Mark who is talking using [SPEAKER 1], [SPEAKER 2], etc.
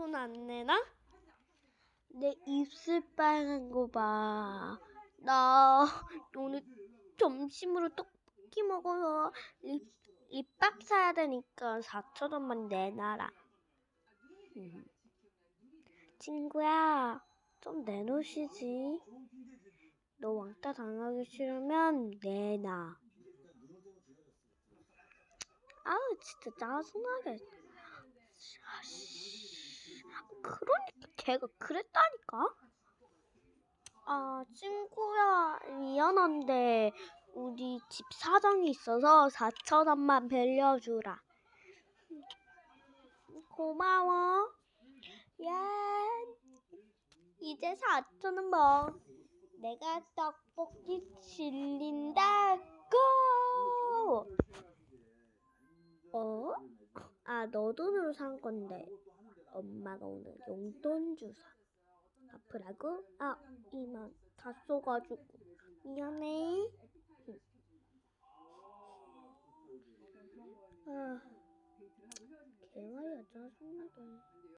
[SPEAKER 1] 돈 안 내나? 내 입술 빨간 거 봐. 나 오늘 점심으로 떡볶이 먹어서 립, 립밥 사야 되니까 4천 원만 내놔라. 음. 친구야, 좀 내놓으시지. 너 왕따 당하기 싫으면 내놔. 아우 진짜 짜증나게. 그러니까 걔가 그랬다니까. 아 친구야 미안한데 우리 집 사정이 있어서 4천 원만 빌려주라. 고마워. 야 이제 4천 원 뭐. 내가 떡볶이 질린다고. 어? 아, 너 돈으로 산 건데. 엄마가 오늘 용돈 주사. 갚으라고? 아, 이만 다 써가지고. 미안해. 아, 개말이야 짜증나게.